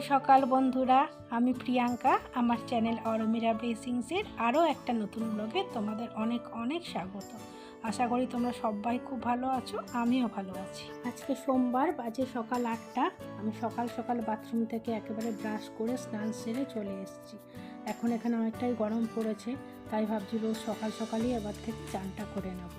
সকাল বন্ধুরা, আমি প্রিয়াঙ্কা, আমার চ্যানেল অরমিরা ব্লেসিংসের আরও একটা নতুন ব্লগে তোমাদের অনেক অনেক স্বাগত। আশা করি তোমরা সবাই খুব ভালো আছো, আমিও ভালো আছি। আজকে সোমবার বাজে সকাল আটটা, আমি সকাল সকাল বাথরুম থেকে একেবারে ব্রাশ করে স্নান সেরে চলে এসেছি। এখন এখানে অনেকটাই গরম পড়েছে, তাই ভাবছি রোজ সকাল সকালই এবার থেকে চানটা করে নেব।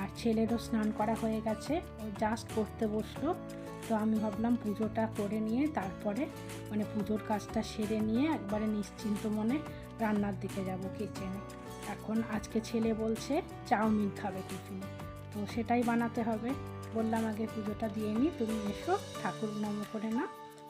আর ছেলেরও স্নান করা হয়ে গেছে, ও জাস্ট পড়তে বসল। তো আমি ভাবলাম পুজোটা করে নিয়ে তারপরে মানে পুজোর কাজটা সেরে নিয়ে একবারে নিশ্চিন্ত মনে রান্নার দিকে যাব কিচেনে এখন আজকে ছেলে বলছে চাউমিন খাবে টিফিনে তো সেটাই বানাতে হবে। বললাম আগে পুজোটা দিয়ে নিই তুমি এসো, ঠাকুর নম করে না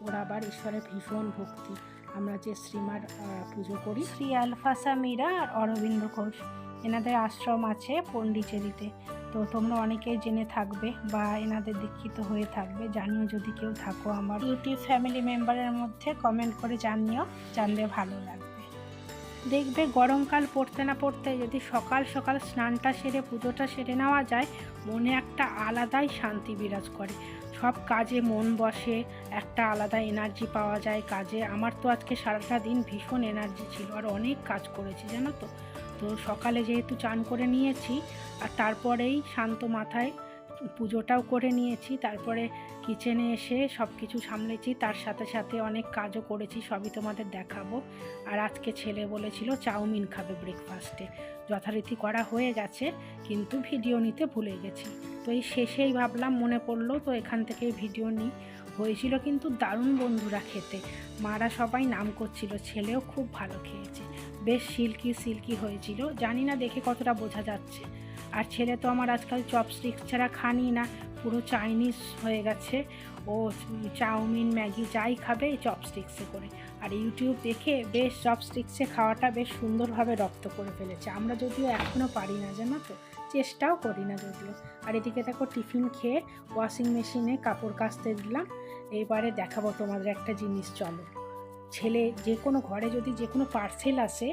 ওর আবার ঈশ্বরের ভীষণ ভক্তি। আমরা যে শ্রীমার পুজো করি। শ্রী আলফাসা মীরা আর অরবিন্দ ঘোষ। এনাদের আশ্রম আছে পন্ডিচেরিতে। তো তোমরা অনেকেই জেনে থাকবে বা এনাদের দীক্ষিত হয়ে থাকবে, জানিও যদি কেউ থাকো আমার। ইউটিউব ফ্যামিলি মেম্বারের মধ্যে কমেন্ট করে জানিও, জানলে ভালো লাগবে। দেখবে গরমকাল পড়তে না পড়তে যদি সকাল সকাল স্নানটা সেরে, পুজোটা সেরে নেওয়া যায়, মনে একটা আলাদাই শান্তি বিরাজ করে। সব কাজে মন বসে, একটা আলাদা এনার্জি পাওয়া যায় কাজে। আমার তো আজকে সারাটা দিন ভীষণ এনার্জি ছিল, আর অনেক কাজ করেছি, জানো তো? তো সকালে যেহেতু চান করে নিয়েছি, আর তারপরেই শান্ত মাথায় পুজোটাও করে নিয়েছি, তারপরে কিচেনে এসে সব কিছু সামলেছি, তার সাথে সাথে অনেক কাজও করেছি, সবই তোমাদের দেখাবো। আর আজকে ছেলে বলেছিল চাউমিন খাবে ব্রেকফাস্টে যথারীতি করা হয়ে গেছে, কিন্তু ভিডিও নিতে ভুলে গেছি। তো এই শেষেই ভাবলাম, মনে পড়ল তো এখান থেকে ভিডিও নিই। হয়েছিল কিন্তু দারুণ বন্ধুরা খেতে। মারা সবাই নাম করছিল, ছেলেও খুব ভালো খেয়েছে। বেশ সিল্কি সিল্কি হয়েছিল। জানি না দেখে কতটা বোঝা যাচ্ছে। আর ছেলে তো আমার আজকাল চপস্টিক ছাড়া খানি না, পুরো চাইনিজ হয়ে গেছে। ও চাউমিন, ম্যাগি যাই খাবে চপস্টিক্সে করে। আর ইউটিউব দেখে বেশ চপস্টিক্সে খাওয়াটা বেশ সুন্দরভাবে রপ্ত করে ফেলেছে। আমরা যদিও এখনও পারি না, জানো তো? চেষ্টাও করি না যদিও। আর এদিকে দেখো টিফিন খেয়ে ওয়াশিং মেশিনে কাপড় কাচতে দিলাম। এবারে দেখাবো তোমাদের একটা জিনিস, চলো। ছেলে, যে কোনো ঘরে যদি যে কোনো পার্সেল আসে,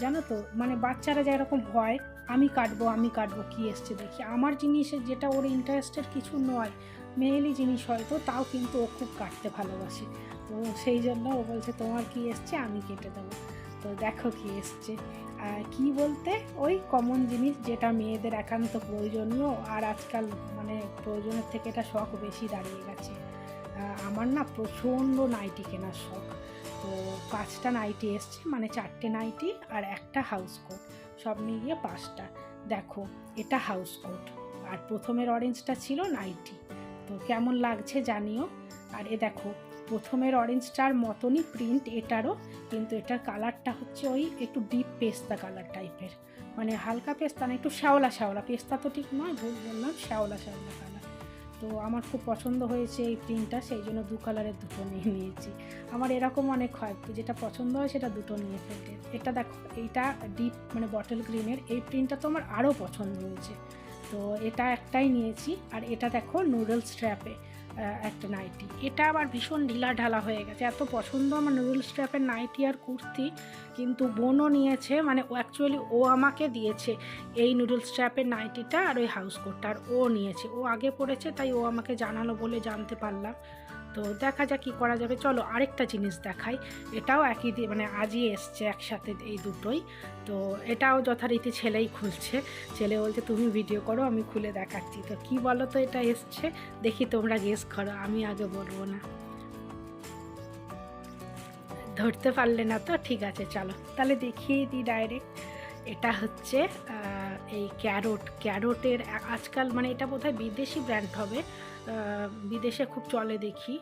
জানো তো মানে বাচ্চারা যেরকম হয় আমি কাটবো আমি কাটবো, কি এসছে দেখি। আমার জিনিসের যেটা ওর ইন্টারেস্টের কিছু নয় মেয়েলি জিনিস হয়তো তাও কিন্তু ও খুব কাটতে ভালোবাসে। তো সেই জন্য ও বলছে, তোমার কি এসছে? আমি কেটে দেবো। তো দেখো কি এসছে। কি বলতে? ওই কমন জিনিস যেটা মেয়েদের একান্ত প্রয়োজনীয় আর আজকাল মানে প্রয়োজনের থেকে এটা শখ বেশি দাঁড়িয়ে গেছে। আমার না প্রচণ্ড নাইটি কেনার শখ। তো পাঁচটা নাইটি এসছে মানে চারটে নাইটি আর একটা হাউস কোট সব মিলিয়ে পাঁচটা। দেখো, এটা হাউস কোট আর প্রথমের অরেঞ্জটা ছিল নাইটি তো কেমন লাগছে জানিও। আর এ দেখো, প্রথমের অরেঞ্জটার মতনই প্রিন্ট এটারও, কিন্তু এটার কালারটা হচ্ছে ওই একটু ডিপ পেস্তা কালার টাইপের মানে হালকা পেস্তা না, একটু শ্যাওলা শ্যাওলা পেস্তা তো ঠিক নয়, ভুল বললাম শ্যাওলা শ্যাওলা কালার তো আমার খুব পছন্দ হয়েছে এই প্রিন্টটা, সেই জন্য দু কালারের দুটো নিয়ে নিয়েছি। আমার এরকম অনেক হয়, যেটা পছন্দ হয় সেটা দুটো নিয়ে ফেলতে। এটা দেখো, এইটা ডিপ মানে বটল গ্রিনের এই প্রিন্টটা তো আমার আরও পছন্দ হয়েছে। তো এটা একটাই নিয়েছি। আর এটা দেখো নুডলস স্ট্র্যাপে একটা নাইটি এটা আবার ভীষণ ঢিলা ঢালা হয়ে গেছে। এত পছন্দ আমার নুডলস স্ট্র্যাপের নাইটি আর কুর্তি, কিন্তু বোনও নিয়েছে মানে ও অ্যাকচুয়ালি ও আমাকে দিয়েছে এই নুডলস স্ট্র্যাপের নাইটিটা আর ওই হাউস কোটটা আর ও নিয়েছে। ও আগে পড়েছে তাই ও আমাকে জানালো বলে জানতে পারলাম। তো দেখা যাক কী করা যাবে। চলো আরেকটা জিনিস দেখাই। এটাও একই মানে আজই এসছে একসাথে এই দুটোই। তো এটাও যথারীতি ছেলেই খুলছে। ছেলে বলছে, তুমি ভিডিও করো, আমি খুলে দেখাচ্ছি। তো কি বলো তো এটা এসছে। দেখি তোমরা গেস করো, আমি আগে বলব না। ধরতে পারলে না তো? ঠিক আছে, চলো। তাহলে দেখিয়ে দিই ডাইরেক্ট এটা হচ্ছে এই ক্যারোট, ক্যারোটের আজকাল মানে এটা বোধহয় বিদেশি ব্র্যান্ড হবে। বিদেশে খুব চলে দেখি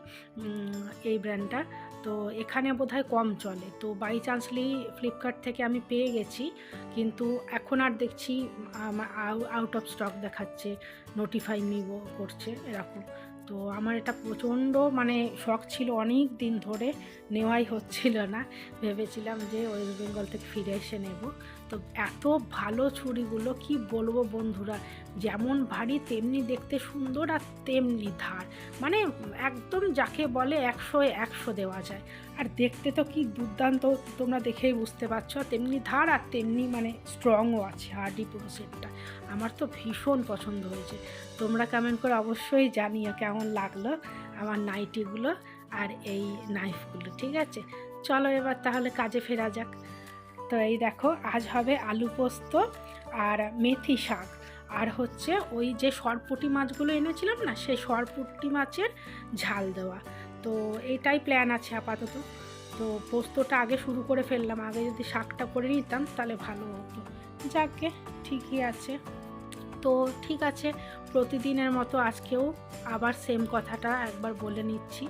এই ব্র্যান্ডটা তো এখানে বোধহয় কম চলে। তো বাই চান্সলি ফ্লিপকার্ট থেকে আমি পেয়ে গেছি, কিন্তু এখন আর দেখছি আউট অফ স্টক দেখাচ্ছে নোটিফাই মি করছে, এরকম। তো আমার এটা প্রচণ্ড মানে শখ ছিল অনেক দিন ধরে, নেওয়াই হচ্ছিল না। ভেবেছিলাম যে ওয়েস্ট বেঙ্গল থেকে ফিরে এসে নেব। তো এত ভালো ছুরিগুলো, কি বলব বন্ধুরা? যেমন ভারী, তেমনি দেখতে সুন্দর আর তেমনি ধার। মানে একদম যাকে বলে একশো একশো দেওয়া যায়। আর দেখতে তো কি দুর্দান্ত, তোমরা দেখেই বুঝতে পারছ। তেমনি ধার আর তেমনি মানে স্ট্রংও আছে হার্ডি পুরো সেটটা আমার তো ভীষণ পছন্দ হয়েছে। তোমরা কমেন্ট করে অবশ্যই জানিও কেমন লাগল আমার নাইটিগুলো আর এই নাইফগুলো ঠিক আছে? চলো এবার তাহলে কাজে ফেরা যাক। তো এই দেখো, আজ হবে আলু পোস্ত আর মেথি শাক। আর হচ্ছে ওই যে সরপুটি মাছগুলো এনেছিলাম না, সেই সরপুটি মাছের ঝাল দেওয়া। তো এটাই প্ল্যান আছে আপাতত। তো পোস্তটা আগে শুরু করে ফেললাম, আগে যদি শাকটা করে নিতাম তাহলে ভালো হতো। যাকে ঠিকই আছে। তো ঠিক আছে, প্রতিদিনের মতো আজকেও আবার সেম কথাটা একবার বলে নিচ্ছি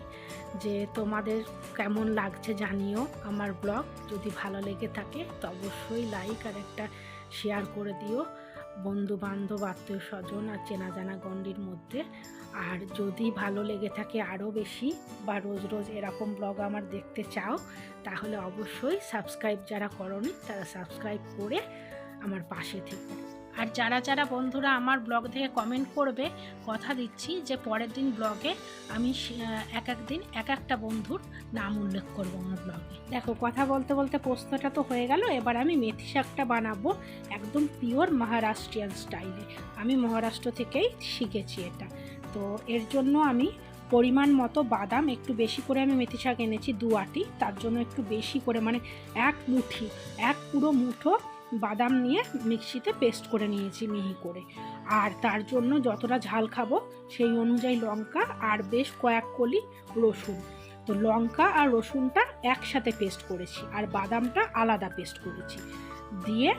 যে তোমাদের কেমন লাগছে জানিও আমার ব্লগ যদি ভালো লেগে থাকে তো অবশ্যই লাইক আর একটা শেয়ার করে দিও বন্ধু বান্ধব আত্মীয় স্বজন আর চেনা জানা গণ্ডির মধ্যে। আর যদি ভালো লেগে থাকে আরও বেশি বা রোজ রোজ এরকম ব্লগ আমার দেখতে চাও, তাহলে অবশ্যই সাবস্ক্রাইব যারা করনি তারা সাবস্ক্রাইব করে আমার পাশে থেকে। আর যারা যারা বন্ধুরা আমার ব্লগ থেকে কমেন্ট করবে, কথা দিচ্ছি যে পরের দিন ব্লগে আমি এক এক দিন এক একটা বন্ধুর নাম উল্লেখ করব আমার ব্লগে দেখো, কথা বলতে বলতে পোস্তটা তো হয়ে গেল, এবার আমি মেথি শাকটা বানাবো একদম পিওর মহারাষ্ট্রিয়ান স্টাইলে আমি মহারাষ্ট্র থেকেই শিখেছি এটা। তো এর জন্য আমি পরিমাণ মতো বাদাম, একটু বেশি করে আমি মেথি শাক এনেছি দু আটি, তার জন্য একটু বেশি করে মানে এক মুঠি, এক পুরো মুঠো বাদাম নিয়ে মিক্সিতে পেস্ট করে নিয়েছি মিহি করে। আর তার জন্য যতটা ঝাল খাব সেই অনুযায়ী লঙ্কা আর বেশ কয়েক কলি রসুন। তো লঙ্কা আর রসুনটা একসাথে পেস্ট করেছি আর বাদামটা আলাদা পেস্ট করেছি। দিয়ে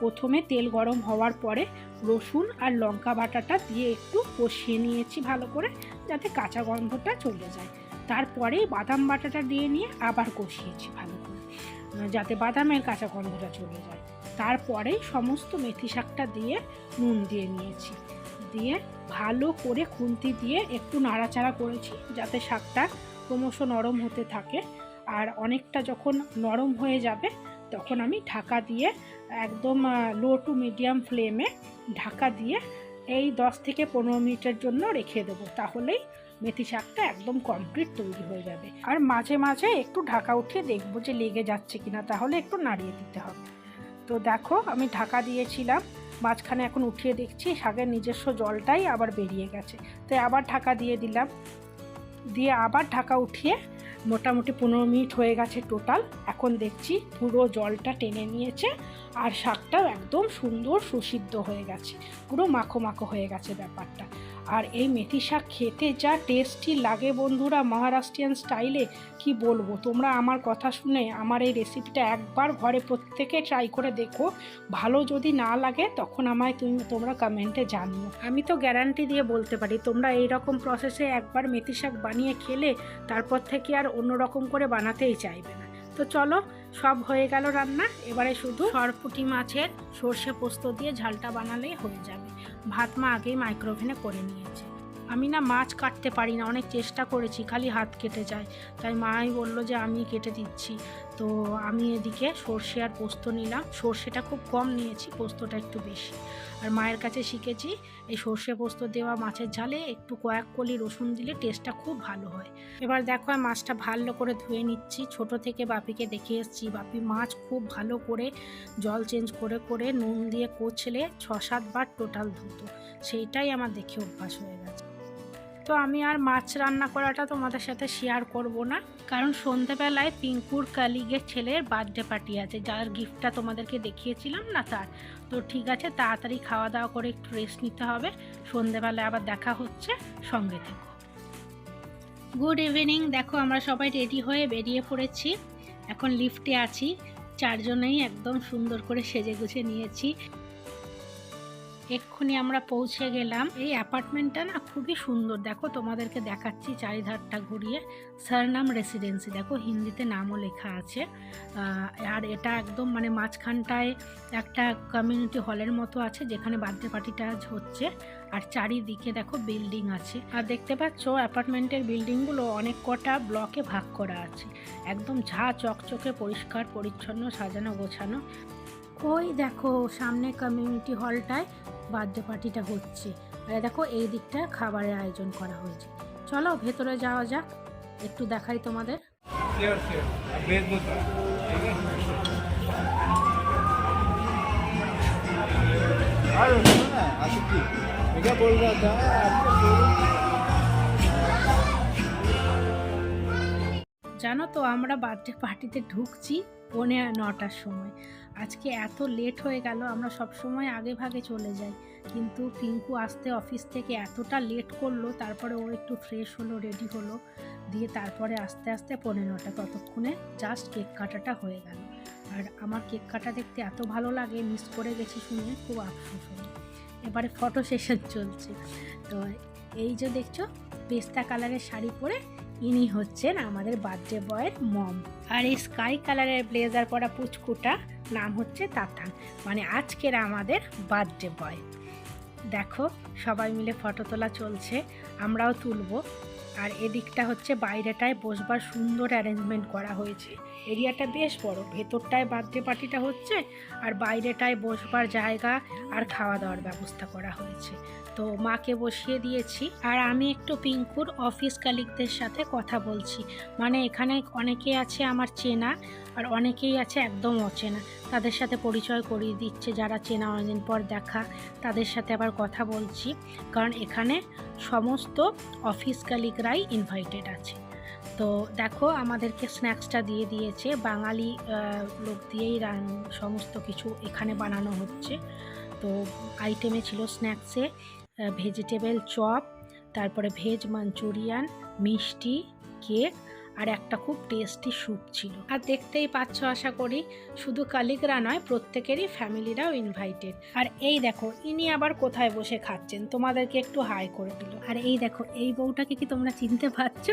প্রথমে তেল গরম হওয়ার পরে রসুন আর লঙ্কা বাটাটা দিয়ে একটু কষিয়ে নিয়েছি ভালো করে যাতে কাঁচা গন্ধটা চলে যায়। তারপরে বাদাম বাটাটা দিয়ে নিয়ে আবার কষিয়েছি ভালো করে, যাতে বাদামের কাঁচা গন্ধটা চলে যায়। তারপরে সমস্ত মেথি শাকটা দিয়ে নুন দিয়ে নিয়েছি। দিয়ে ভালো করে খুন্তি দিয়ে একটু নাড়াচাড়া করেছি যাতে শাকটা ক্রমশ নরম হতে থাকে। আর অনেকটা যখন নরম হয়ে যাবে তখন আমি ঢাকা দিয়ে একদম লো টু মিডিয়াম ফ্লেমে ঢাকা দিয়ে এই দশ থেকে পনেরো মিনিটের জন্য রেখে দেবো। তাহলেই মেথি শাকটা একদম কমপ্লিট তৈরি হয়ে যাবে। আর মাঝে মাঝে একটু ঢাকা উঠিয়ে দেখব যে লেগে যাচ্ছে কিনা। তাহলে একটু নাড়িয়ে দিতে হবে। তো দেখো, আমি ঢাকা দিয়েছিলাম, মাঝখানে এখন উঠিয়ে দেখছি, শাকের নিজস্ব জলটাই আবার বেরিয়ে গেছে। তাই আবার ঢাকা দিয়ে দিলাম। দিয়ে আবার ঢাকা উঠিয়ে মোটামুটি পনেরো মিনিট হয়ে গেছে টোটাল। এখন দেখছি পুরো জলটা টেনে নিয়েছে আর শাকটাও একদম সুন্দর সুসিদ্ধ হয়ে গেছে। পুরো মাখো মাখো হয়ে গেছে ব্যাপারটা। আর এই মেথি শাক খেতে যা টেস্টি লাগে বন্ধুরা মহারাষ্ট্রিয়ান স্টাইলে কি বলব? তোমরা আমার কথা শুনে আমার এই রেসিপিটা একবার ঘরে প্রত্যেকে ট্রাই করে দেখো। ভালো যদি না লাগে, তখন আমায় তুমি, তোমরা কমেন্টে জানিও। আমি তো গ্যারান্টি দিয়ে বলতে পারি, তোমরা এই রকম প্রসেসে একবার মেথি শাক বানিয়ে খেলে, তারপর থেকে আর অন্য রকম করে বানাতেই চাইবে না। তো চলো, সব হয়ে গেল রান্না, এবারে শুধু সরপুটি মাছের সর্ষে পোস্ত দিয়ে ঝালটা বানালেই হয়ে যাবে। ভাত মা আগেই মাইক্রোওভেনে করে নিয়েছে। আমি না মাছ কাটতে পারি না, অনেক চেষ্টা করেছি, খালি হাত কেটে যায়। তাই মাই বলল যে, আমি কেটে দিচ্ছি। তো আমি এদিকে সর্ষে আর পোস্ত নিলাম। সর্ষেটা খুব কম নিয়েছি, পোস্তটা একটু বেশি। আর মায়ের কাছে শিখেছি, এই সর্ষে পোস্ত দেওয়া মাছের ঝালে একটু কয়েক কলি রসুন দিলে টেস্টটা খুব ভালো হয়। এবার দেখো মাছটা ভালো করে ধুয়ে নিচ্ছি। ছোট থেকে বাপিকে দেখে এসেছি। বাপি মাছ খুব ভালো করে জল চেঞ্জ করে করে নুন দিয়ে কোচলে ছ সাতবার টোটাল ধুতো। সেইটাই আমার দেখে অভ্যাস হয়ে গেছে। তো আমি আর মাছ রান্না করাটা তোমাদের সাথে শেয়ার করব না। কারণ সন্ধেবেলায় পিঙ্কুর কালিগের ছেলের বার্থডে পার্টি আছে, যার গিফটটা তোমাদেরকে দেখিয়েছিলাম না তার। তো ঠিক আছে, তাড়াতাড়ি খাওয়া দাওয়া করে একটু রেস্ট নিতে হবে। সন্ধেবেলায় আবার দেখা হচ্ছে, সঙ্গে থেকো। গুড ইভিনিং দেখো আমরা সবাই রেডি হয়ে বেরিয়ে পড়েছি। এখন লিফটে আছি, চারজনেই একদম সুন্দর করে সেজে গুছে নিয়েছি। এক্ষুনি আমরা পৌঁছে গেলাম। এই অ্যাপার্টমেন্টটা না খুবই সুন্দর। দেখো তোমাদেরকে দেখাচ্ছি চারিধারটা ঘুরিয়ে। সারনাম রেসিডেন্সি দেখো হিন্দিতে নামও লেখা আছে। আর এটা একদম মানে মাঝখানটায় একটা কমিউনিটি হলের মতো আছে, যেখানে বার্থডে পার্টিটা হচ্ছে। আর চারিদিকে দেখো বিল্ডিং আছে। আর দেখতে পাচ্ছ অ্যাপার্টমেন্টের বিল্ডিংগুলো অনেক কটা ব্লকে ভাগ করা আছে। একদম ঝা চকচকে, পরিষ্কার, পরিচ্ছন্ন, সাজানো গোছানো। ওই দেখো সামনে কমিউনিটি হলটায় বার্থডে পার্টিটা হচ্ছে আর দেখো এই দিকটা খাবারের আয়োজন করা হয়েছে চলো ভেতরে যাওয়া যাক একটু দেখাই তোমাদের श्योर श्योर भेज मुद्रा ठीक है और सुनो ना आशिक जी मैं क्या बोल रहा था आपका शोरूम জানো তো আমরা বার্থডে পার্টিতে ঢুকছি পৌনে নটার সময় আজকে এত লেট হয়ে গেল, আমরা সব সময় আগে ভাগে চলে যাই। কিন্তু পিঙ্কু আসতে অফিস থেকে এতটা লেট করল, তারপরে ও একটু ফ্রেশ হলো রেডি হলো। দিয়ে তারপরে আস্তে আস্তে পনেরোটা ততক্ষণে জাস্ট কেক কাটাটা হয়ে গেল। আর আমার কেক কাটা দেখতে এত ভালো লাগে মিস করে গেছি শুনে খুব আফসোস হলো। এবারে ফটো সেশন চলছে। তো এই যে দেখছ, পেস্তা কালারের শাড়ি পরে ইনি হচ্ছেন আমাদের বার্থডে বয়ের মম। আর এই স্কাই কালারের ব্লেজার পরা পুচকুটা নাম হচ্ছে তাতান। মানে আজকের আমাদের বার্থডে বয়। দেখো, সবাই মিলে ফটো তোলা চলছে, আমরাও তুলবো। আর এদিকটা হচ্ছে বাইরেটায় বসবার সুন্দর অ্যারেঞ্জমেন্ট করা হয়েছে। এরিয়াটা বেশ বড়, ভেতরটায় বার্থডে পার্টিটা হচ্ছে আর বাইরেটায় বসবার জায়গা আর খাওয়া দাওয়ার ব্যবস্থা করা হয়েছে। তো মাকে বসিয়ে দিয়েছি আর আমি একটু পিঙ্কুর অফিস কালিকদের সাথে কথা বলছি। মানে এখানে অনেকে আছে আমার চেনা আর অনেকেই আছে একদম অচেনা। তাদের সাথে পরিচয় করিয়ে দিচ্ছে যারা চেনা অনেকদিন পর দেখা। তাদের সাথে আবার কথা বলছি। কারণ এখানে সমস্ত অফিস কালিকরাই ইনভাইটেড আছে। তো দেখো আমাদেরকে স্ন্যাক্সটা দিয়ে দিয়েছে। বাঙালি লোক দিয়েই সমস্ত কিছু এখানে বানানো হচ্ছে। তো আইটেমে ছিল স্ন্যাক্সে ভেজিটেবল চপ তারপরে ভেজ মাঞ্চুরিয়ান মিষ্টি কেক আর একটা খুব টেস্টি স্যুপ ছিল। আর দেখতেই পাচ্ছ, আশা করি, শুধু কালিকরা নয়, প্রত্যেকেরই ফ্যামিলিরাও ইনভাইটেড আর এই দেখো, ইনি আবার কোথায় বসে খাচ্ছেন? তোমাদেরকে একটু হাই করে দিল। আর এই দেখো, এই বউটাকে কি তোমরা চিনতে পারছ?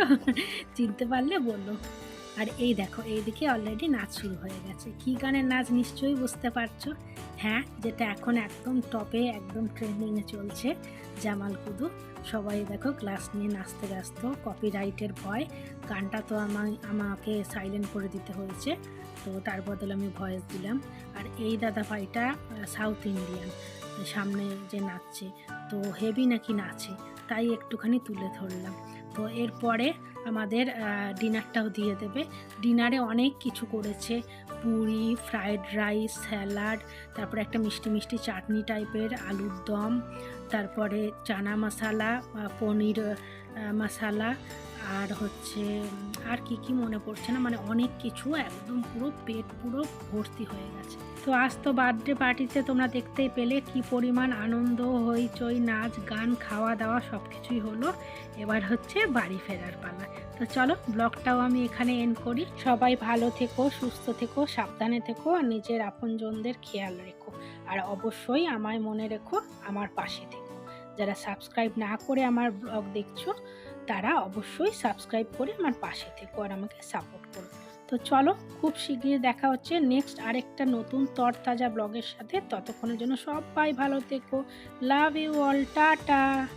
চিনতে পারলে বলল আর এই দেখো এইদিকে অলরেডি নাচ শুরু হয়ে গেছে। কী গানের নাচ নিশ্চয়ই বুঝতে পারছ? হ্যাঁ যেটা এখন একদম টপে একদম ট্রেন্ডিংয়ে চলছে, জামাল কুদু। সবাই দেখো ক্লাস নিয়ে নাচতে ব্যস্ত কপিরাইটের ভয়। গানটা তো আমায়, আমাকে সাইলেন্ট করে দিতে হয়েছে, তো তার বদলে আমি ভয়েস দিলাম। আর এই দাদা ভাইটা সাউথ ইন্ডিয়ান সামনে যে নাচছে, তো হেভি নাকি নাচে, তাই একটুখানি তুলে ধরলাম। তো এরপরে আমাদের ডিনারটাও দিয়ে দেবে। ডিনারে অনেক কিছু করেছে। পুরি, ফ্রায়েড রাইস, স্যালাড, তারপরে একটা মিষ্টি মিষ্টি চাটনি টাইপের, আলুর দম, তারপরে চানা মশালা পনির মশালা, আর হচ্ছে, আর কি কি মনে পড়ছে না মানে অনেক কিছু, একদম পুরো পেট পুরো ভর্তি হয়ে গেছে। তো আজ তো বার্থডে পার্টিতে তোমরা দেখতেই পেলে কি পরিমাণ আনন্দ, হইচই, নাচ, গান, খাওয়া দাওয়া সব কিছুই হলো। এবার হচ্ছে বাড়ি ফেরার পালা। তো চলো, ব্লগটাও আমি এখানে এন্ড করি। সবাই ভালো থেকো, সুস্থ থেকো, সাবধানে থেকো আর নিজের আপনজনদের খেয়াল রেখো। আর অবশ্যই আমায় মনে রেখো, আমার পাশে থেকো। যারা সাবস্ক্রাইব না করে আমার ব্লগ দেখছ, তারা অবশ্যই সাবস্ক্রাইব করে আমার পাশে থেকো আর আমাকে সাপোর্ট করো। তো চলো, খুব শীঘ্রই দেখা হচ্ছে নেক্সট আরেকটা নতুন তরতাজা ব্লগের সাথে। ততক্ষণের জন্য সবাই ভালো থেকো। Love you all tata.